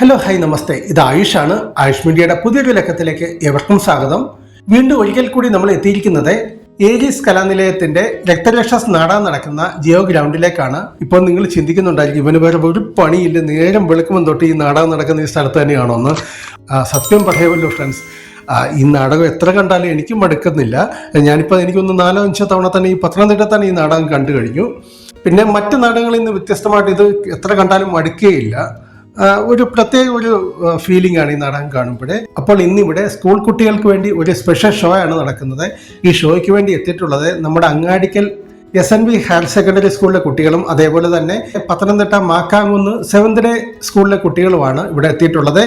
Hello high നമസ്തേ. ഇത് ആയുഷാണ്. ആയുഷ് മീഡിയയുടെ പുതിയൊരു ലക്കത്തിലേക്ക് ഏവർക്കും സ്വാഗതം. വീണ്ടും ഒരിക്കൽ കൂടി നമ്മൾ എത്തിയിരിക്കുന്നത് ഏരീസ് കലാനിലയത്തിന്റെ രക്തരക്ഷസ് നാടാൻ നടക്കുന്ന ജിയോ ഗ്രൗണ്ടിലേക്കാണ്. ഇപ്പോൾ നിങ്ങൾ ചിന്തിക്കുന്നുണ്ടായിരിക്കും ഇവന് വേറെ ഒരു പണിയില്ല. നേരം വെളുക്കുമ്പോൾ തൊട്ട് ഈ നാടാൻ നടക്കുന്ന ഈ സ്ഥലത്ത് തന്നെയാണോ എന്ന് സത്യം പറയുമല്ലോ ഫ്രണ്ട്സ് ഈ നാടകം എത്ര കണ്ടാലും എനിക്കും മടുക്കുന്നില്ല. ഞാനിപ്പോൾ എനിക്കൊന്ന് നാലോ അഞ്ചോ തവണ തന്നെ ഈ പത്തനംതിട്ട തന്നെ ഈ നാടകം കണ്ടു കഴിഞ്ഞു. പിന്നെ മറ്റ് നാടകങ്ങളിൽ നിന്ന് വ്യത്യസ്തമായിട്ട് ഇത് എത്ര കണ്ടാലും മടുക്കുകയില്ല ഒരു പ്രത്യേക ഒരു ഫീലിംഗ് ആണ് ഈ നാടകം കാണുമ്പോഴേ. അപ്പോൾ ഇന്നിവിടെ സ്കൂൾ കുട്ടികൾക്ക് വേണ്ടി ഒരു സ്പെഷ്യൽ ഷോ ആണ് നടക്കുന്നത്. ഈ ഷോയ്ക്ക് വേണ്ടി എത്തിയിട്ടുള്ളത് നമ്മുടെ Angadikkal S N B higher secondary സ്കൂളിലെ കുട്ടികളും അതേപോലെ തന്നെ പത്തനംതിട്ട മാക്കാങ്കുന്ന് സെവന്ത് ഡേ സ്കൂളിലെ കുട്ടികളുമാണ് ഇവിടെ എത്തിയിട്ടുള്ളത്.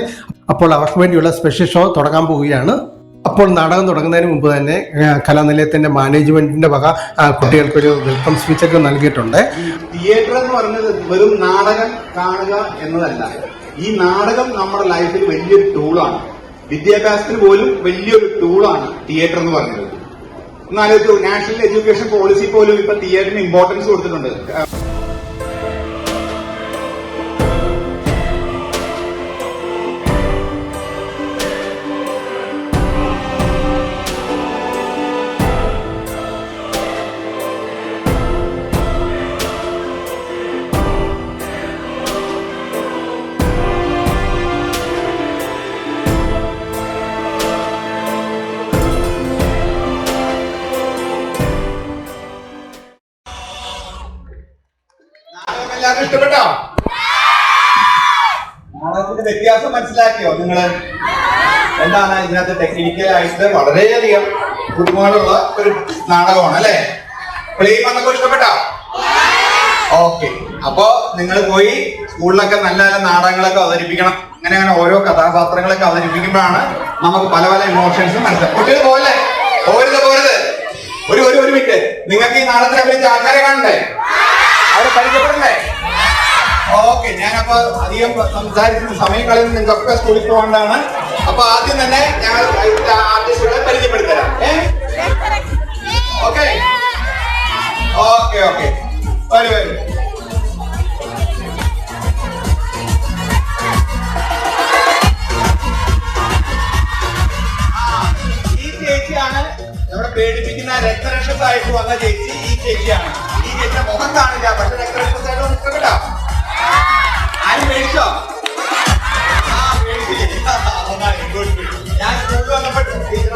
അപ്പോൾ അവർക്ക് വേണ്ടിയുള്ള സ്പെഷ്യൽ ഷോ തുടങ്ങാൻ പോവുകയാണ്. അപ്പോൾ നാടകം തുടങ്ങുന്നതിന് മുമ്പ് തന്നെ കലാനിലയത്തിന്റെ മാനേജ്മെന്റിന്റെ വക കുട്ടികൾക്ക് ഒരു വെൽക്കം സ്പീച്ച് ഒക്കെ നൽകിയിട്ടുണ്ട്. തിയേറ്റർ എന്ന് പറയുന്നത് വെറും നാടകം കാണുക എന്നതല്ല. ഈ നാടകം നമ്മുടെ ലൈഫിൽ വലിയൊരു ടൂളാണ് വിദ്യാഭ്യാസത്തിന് പോലും വലിയൊരു ടൂളാണ് തിയേറ്റർ എന്ന് പറയുന്നത്. എന്നാലും നാഷണൽ എഡ്യൂക്കേഷൻ പോളിസി പോലും ഇപ്പൊ തിയേറ്ററിന് ഇമ്പോർട്ടൻസ് കൊടുത്തിട്ടുണ്ട്. ഇഷ്ടപ്പെട്ടോ? നാടകത്തിന്റെ വ്യത്യാസം മനസ്സിലാക്കിയോ നിങ്ങൾ? എന്താണ് ഇതിനകത്ത് ടെക്നിക്കലായിട്ട് വളരെയധികം ബുദ്ധിമുട്ടുള്ള ഒരു നാടകമാണ് അല്ലെ? പ്ലെയിം എന്നൊക്കെ ഇഷ്ടപ്പെട്ടോ? ഓക്കെ. അപ്പോ നിങ്ങൾ പോയി സ്കൂളിലൊക്കെ നല്ല നല്ല നാടകങ്ങളൊക്കെ അവതരിപ്പിക്കണം. അങ്ങനെ അങ്ങനെ ഓരോ കഥാപാത്രങ്ങളൊക്കെ അവതരിപ്പിക്കുമ്പോഴാണ് നമുക്ക് പല പല ഇമോഷൻസും മനസ്സിലാവും കുട്ടികൾ പോലെ പോരുത് പോരുത്. ഒരു ഒരു ഒരു മിനിറ്റ് നിങ്ങൾക്ക് ഈ നാടകത്തിൽ അഭിനയിച്ച ആൾക്കാരെ കാണണ്ടേ? അവരെ പരിചയപ്പെടണ്ടേ? അധികം സംസാരിക്കുന്ന സമയം കളയുന്ന നിങ്ങൾക്കൊക്കെ സ്കൂളിൽ പോകേണ്ടതാണ്. അപ്പൊ ആദ്യം തന്നെ ഞങ്ങൾ ആർട്ടിസ്റ്റുകളെ പരിചയപ്പെടുത്തരാം. ഓക്കെ ഓക്കെ ഓക്കെ പേടിപ്പിക്കുന്ന രക്തരക്ഷസായിട്ട് വന്ന ചേച്ചി. ഈ ചേച്ചിയാണ്. ഈ ചേച്ചിയുടെ മുഖം കാണില്ല പക്ഷെ രക്തരക്ഷസായിട്ട്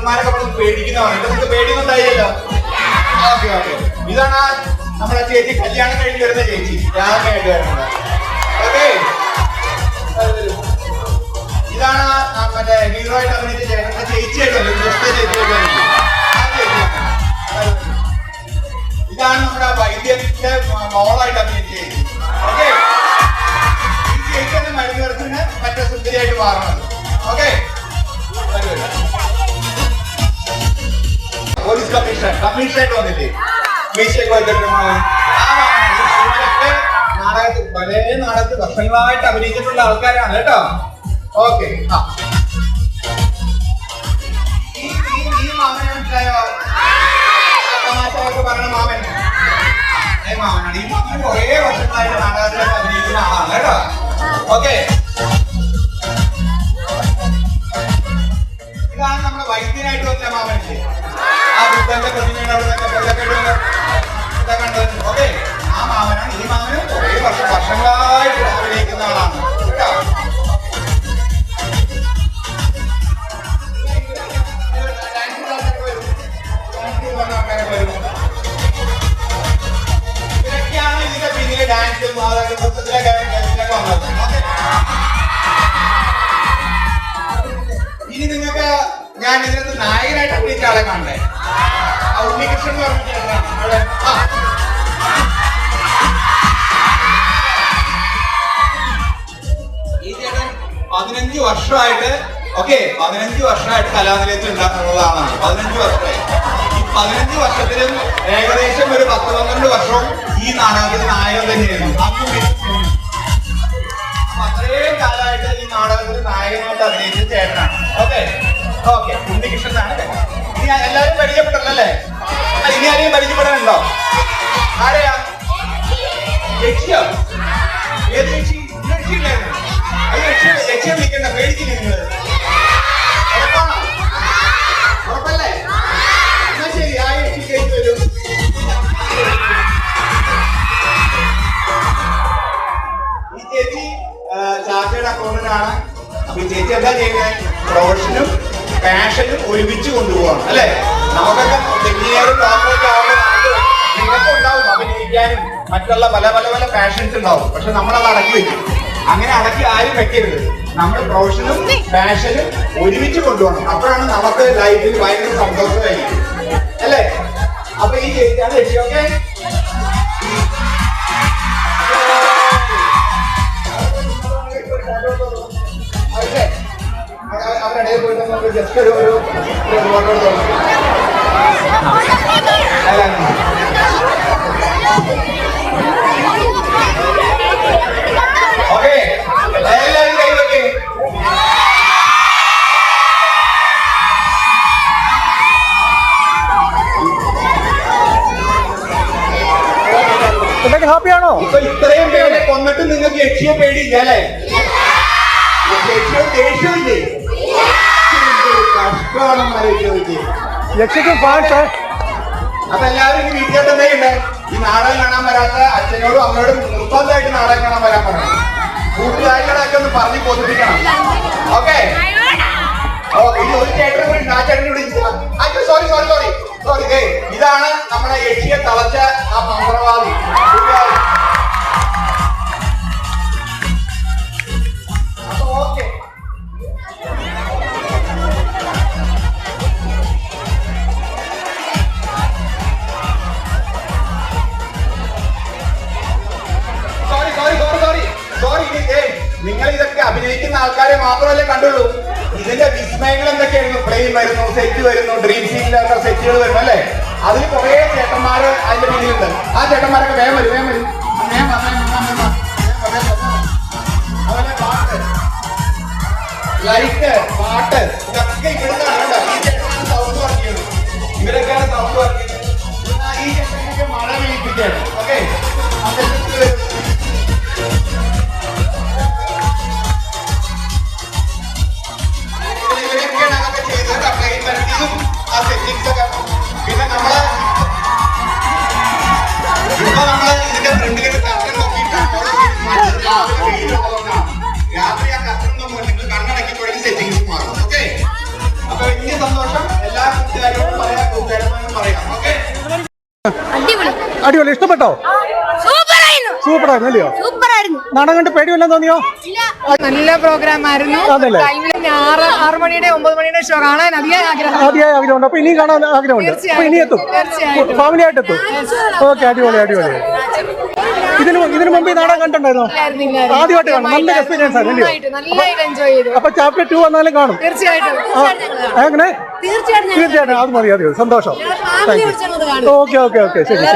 ടീച്ചർമാരൊക്കെ നമ്മൾ പേടിക്കുന്നതാണ്. ഇപ്പൊ നിങ്ങൾക്ക് പേടിയൊന്നുണ്ടായില്ലല്ലോ ഓക്കെ ഓക്കെ. ഇതാണ് ആ നമ്മുടെ ചേച്ചി കല്യാണം കഴിഞ്ഞ് വരുന്ന ചേച്ചി. രാമയായിട്ട് വരുന്നത്. ഓക്കെ. ഇതാണ് മറ്റേ ഹീറോ ആയിട്ട് അഭിനയിച്ച ചേട്ടൻ ചേച്ചിയായിട്ട്. ഇതാണ് നമ്മുടെ വൈദ്യന്റെ മോളായിട്ട് അഭിനയിച്ച ചേച്ചി. ഓക്കെ. ഈ ചേച്ചിയാണ് മരുന്നേർത്തിന് മറ്റേ സുന്ദരിയായിട്ട് മാറണത് കമ്മീഷനായിട്ട് വന്നില്ലേ മീശയൊക്കെ. ഇവരൊക്കെ നാടകത്തിൽ പല നാടകത്തിൽ വർഷങ്ങളായിട്ട് അഭിനയിച്ചിട്ടുള്ള ആൾക്കാരാണ് കേട്ടോ. ഓക്കെ ആ. പറഞ്ഞ മാമൻ. മാമനാണ്. ഈ മാമൻ കുറേ വർഷങ്ങളായിട്ട് നാടകത്തിലൊക്കെ അഭിനയിക്കുന്ന ആളാണ് കേട്ടോ. ഓക്കെ. ഇതാണ് നമ്മുടെ വൈദ്യനായിട്ട് വന്നത് ഇനി നിങ്ങൾക്ക് ഞാൻ ഇതിനകത്ത് നായകനായിട്ട് അഭിനയിച്ച ആളെ കാണണ്ടേ? ഉണ്ണികൃഷ്ണൻ. ഈ ചേട്ടൻ പതിനഞ്ച് വർഷമായിട്ട് ഓക്കെ പതിനഞ്ച് വർഷമായിട്ട് കലാനിലയത്തിൽ ഉണ്ടാക്കുന്നതാണ് പതിനഞ്ച് വർഷമായി. പതിനഞ്ച് വർഷത്തിലും ഏകദേശം ഒരു പത്ത് പന്ത്രണ്ട് വർഷം ഈ നാടകത്തിൽ നായകൻ തന്നെയായിരുന്നു. അത്രയും കാലമായിട്ട് ഈ നാടകത്തിൽ നായകനായിട്ട് അഭിനയിച്ച ചേട്ടനാണ്. ഓക്കെ? ഓക്കെ. ഉണ്ണികൃഷ്ണനാണ്. ഇനി എല്ലാവരും പരിചയപ്പെട്ടല്ലേ ഇനി ആരെയും പരിചയപ്പെടാനുണ്ടോ? ആരെയാ? ലക്ഷ്യം ഏത് ലക്ഷ്യം ലക്ഷ്യം ലക്ഷ്യം യക്ഷിയെ അഭിനയിക്കില്ലേ നിങ്ങൾ കൊണ്ടുപോവാണ് അല്ലെ? നമുക്കൊക്കെ എഞ്ചിനീയറും ഡോക്ടറൊക്കെ ആവുമ്പോൾ നിങ്ങൾക്ക് ഉണ്ടാവും. അഭിനയിക്കാനും മറ്റുള്ള പല പല പല ഫാഷൻസ് ഉണ്ടാവും. പക്ഷെ നമ്മളത് അടക്കി വെക്കും. അങ്ങനെ അടക്കി ആരും വെക്കരുത്. നമ്മൾ പ്രൊഫഷനും പാഷനും ഒരുമിച്ച് കൊണ്ടുപോകണം. അപ്പോഴാണ് നമുക്ക് ലൈഫിൽ ഭയങ്കര സന്തോഷമായിരിക്കും. അല്ലേ? അപ്പൊ ഈ ചേച്ചി അത് ചേച്ചി ഓക്കെ ജസ്റ്റ് ഒരു ഒരു ഓക്കെ എല്ലാവരും കൈ വെക്കേ എന്തൊക്കെ ഹാപ്പിയാണോ ഇപ്പൊ ഇത്രയും പേരെ കൊന്നിട്ട് നിങ്ങൾക്ക് യക്ഷിയെ പേടിയില്ല അല്ലേ? യക്ഷിയോ ദേഷ്യമില്ലേ കഷ്ടമാണെന്ന് ഫാൻസ് അപ്പൊ എല്ലാവരും ഇനി വീട്ടിൽ ഉണ്ട് ഈ നാടകം കാണാൻ വരാത്ത അച്ഛനോടും അമ്മയോടും നിർബന്ധമായിട്ട് നാടകം കാണാൻ വരാൻ പറയണം. കൂട്ടുകാരികളൊക്കെ ഒന്ന് പറഞ്ഞു ബോധിപ്പിക്കണം. ഓക്കെ? ഓ ഇനി ഒരു ചേട്ടനും കൂടി. ആ ചേട്ടനെ അച്ഛൻ സോറി സോറി സോറി സോറി ഇതാണ് നമ്മുടെ യക്ഷിയെ തളച്ച ആ മന്ത്രവാദി. സെറ്റ് വരുന്നു. ഡ്രീം സീനിലൊക്കെ സെറ്റുകൾ വരുന്നു അല്ലേ? അതിൽ കുറെ ചേട്ടന്മാര് അതിന്റെ പിന്നിലുണ്ട്. ആ ചേട്ടന്മാരൊക്കെ വേഗം വരും വേഗം വരും. ലൈറ്റ് പാട്ട്. അടിപൊളി. ഇഷ്ടപ്പെട്ടോ? സൂപ്പർ ആയിരുന്നു അല്ലയോ? സൂപ്പറായിരുന്നു. നാടകം കണ്ട് പേടിയല്ലോ തോന്നിയോ? നല്ല പ്രോഗ്രാം ആയിരുന്നു ആറ് ആറ് മണിയുടെ ഒമ്പത് മണിയുടെ ഷോ കാണാൻ അധികം ആഗ്രഹം. ആഗ്രഹമുണ്ട്. അപ്പൊ ഇനിയും കാണാൻ ആഗ്രഹമുണ്ട്. അപ്പൊ ഇനി എത്തും ഫാമിലി ആയിട്ട് എത്തും ഓക്കെ അടിപൊളി അടിപൊളി. ഇതിന് ഇതിനു മുമ്പ് ഈ നാടകം കണ്ടിട്ടുണ്ടായിരുന്നോ? ആദ്യമായിട്ട് കാണും. നല്ല എക്സ്പീരിയൻസ് ആണ് അപ്പൊ ചാപ്റ്റർ ടു വന്നാലും കാണും. തീർച്ചയായിട്ടും. അങ്ങനെ തീർച്ചയായിട്ടും അത് മതി അത് മതി. സന്തോഷം. ഓക്കെ ഓക്കെ ഓക്കെ ശരി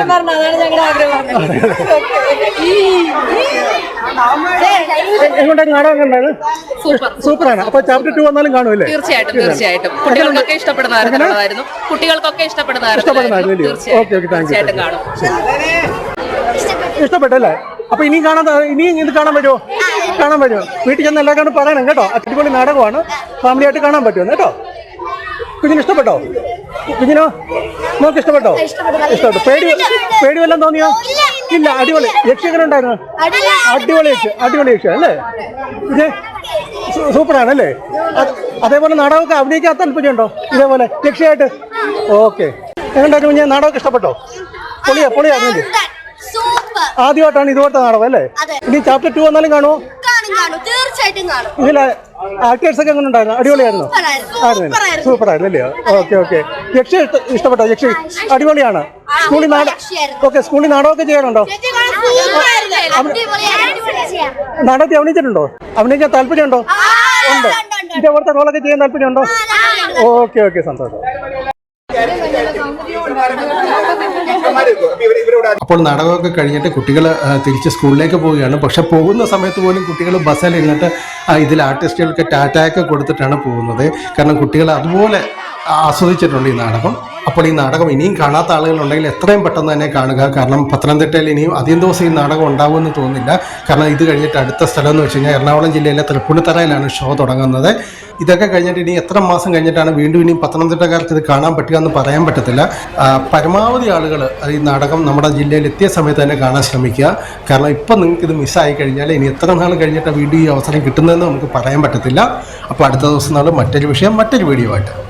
എങ്ങോട്ടേക്ക് നാടകം കണ്ടായിരുന്നു സൂപ്പറാണ്. അപ്പൊ ചാപ്റ്റർ ടു വന്നാലും കാണുമല്ലേ തീർച്ചയായിട്ടും തീർച്ചയായിട്ടും. കുട്ടികൾക്കൊക്കെ ഇഷ്ടപ്പെടുന്ന തരത്തിലുള്ളതായിരുന്നു കുട്ടികൾക്കൊക്കെ ഇഷ്ടപ്പെടുന്ന ഇഷ്ടപ്പെടുന്നതായിരുന്നു ഓക്കെ ഓക്കെ താങ്ക് യു തീർച്ചയായിട്ടും കാണും. ഇഷ്ടപ്പെട്ടല്ലേ? അപ്പൊ ഇനിയും കാണാൻ ഇനിയും ഇത് കാണാൻ പറ്റുമോ? കാണാൻ പറ്റുമോ? വീട്ടിൽ ചെന്ന് എല്ലാവരും പറയണം കേട്ടോ. അടിപൊളി നാടകമാണ്. ഫാമിലി ആയിട്ട് കാണാൻ പറ്റുമെന്ന് കേട്ടോ. കുഞ്ഞിന് ഇഷ്ടപ്പെട്ടോ? കുഞ്ഞിനോ? നോക്ക് ഇഷ്ടപ്പെട്ടോ? ഇഷ്ടപ്പെട്ടു. പേടി പേടി വല്ലതും തോന്നിയോ? ഇല്ല അടിപൊളി. യക്ഷ എങ്ങനെ ഉണ്ടായിരുന്നു? അടിപൊളി. യക്ഷ അടിപൊളി യക്ഷ അല്ലേ? ഇത് സൂപ്പറാണ് അല്ലേ അതേപോലെ നാടകമൊക്കെ അഭിനയിക്കാൻ താല്പര്യമുണ്ടോ ഇതേപോലെ യക്ഷയായിട്ട്? ഓക്കെ. എങ്ങനെയുണ്ടായിരുന്നു കുഞ്ഞ്? നാടകമൊക്കെ ഇഷ്ടപ്പെട്ടോ? പൊളിയാ പൊളിയാ ആദ്യമായിട്ടാണ് ഇതുപോലത്തെ നാടകം അല്ലേ? ഇനി ചാപ്റ്റർ ടു വന്നാലും കാണോ കാണും കാണും. തീർച്ചയായിട്ടും കാണും. ഇതിലെ ആക്ടേഴ്സ് ഒക്കെ എങ്ങനെ ഉണ്ടായിരുന്നു അടിപൊളിയായിരുന്നു. ആയിരുന്നു. സൂപ്പർ ആയിരുന്നു അല്ലേ? Okay okay. യക്ഷി ഇഷ്ട- ഇഷ്ടപ്പെട്ടോ? യക്ഷി അടിപൊളിയാണ്. സ്കൂളിൽ നാടകം. ഓക്കെ സ്കൂളിൽ നാടകമൊക്കെ ചെയ്യാറുണ്ടോ? നാടകത്തിൽ അഭിനയിച്ചിട്ടുണ്ടോ? അഭിനയിക്കാൻ താല്പര്യമുണ്ടോ? ഉണ്ട് ഇതേപോലത്തെ റോളൊക്കെ ചെയ്യാൻ താല്പര്യമുണ്ടോ? ഓക്കെ ഓക്കെ സന്തോഷം. അപ്പോൾ നാടകമൊക്കെ കഴിഞ്ഞിട്ട് കുട്ടികൾ തിരിച്ച് സ്കൂളിലേക്ക് പോവുകയാണ്. പക്ഷെ പോകുന്ന സമയത്ത് പോലും കുട്ടികൾ ബസ്സിൽ ഇരുന്നിട്ട് ഇതിൽ ആർട്ടിസ്റ്റുകൾക്ക് ടാറ്റയൊക്കെ കൊടുത്തിട്ടാണ് പോകുന്നത്. കാരണം കുട്ടികൾ അതുപോലെ ആസ്വദിച്ചിട്ടുണ്ട് ഈ നാടകം. അപ്പോൾ ഈ നാടകം ഇനിയും കാണാത്ത ആളുകളുണ്ടെങ്കിൽ എത്രയും പെട്ടെന്ന് തന്നെ കാണുക. കാരണം പത്തനംതിട്ടയിൽ ഇനിയും അധികം ദിവസം ഈ നാടകം ഉണ്ടാകുമെന്ന് തോന്നുന്നില്ല. കാരണം ഇത് കഴിഞ്ഞിട്ട് അടുത്ത സ്ഥലം എന്ന് വെച്ച് കഴിഞ്ഞാൽ എറണാകുളം ജില്ലയിലെ തൃപ്പൂണിത്തറയിലാണ് ഷോ തുടങ്ങുന്നത്. ഇതൊക്കെ കഴിഞ്ഞിട്ട് ഇനി എത്ര മാസം കഴിഞ്ഞിട്ടാണ് വീണ്ടും ഇനിയും പത്തനംതിട്ടക്കാർക്ക് ഇത് കാണാൻ പറ്റുക എന്ന് പറയാൻ പറ്റത്തില്ല. പരമാവധി ആളുകൾ ഈ നാടകം നമ്മുടെ ജില്ലയിൽ എത്തിയ സമയത്ത് തന്നെ കാണാൻ ശ്രമിക്കുക. കാരണം ഇപ്പം നിങ്ങൾക്ക് ഇത് മിസ്സായി കഴിഞ്ഞാൽ ഇനി എത്ര നാൾ കഴിഞ്ഞിട്ട് വീണ്ടും ഈ അവസരം കിട്ടുന്നതെന്ന് നമുക്ക് പറയാൻ പറ്റത്തില്ല. അപ്പോൾ അടുത്ത ദിവസം നാൾ മറ്റൊരു വിഷയം മറ്റൊരു വീഡിയോ ആയിട്ട്.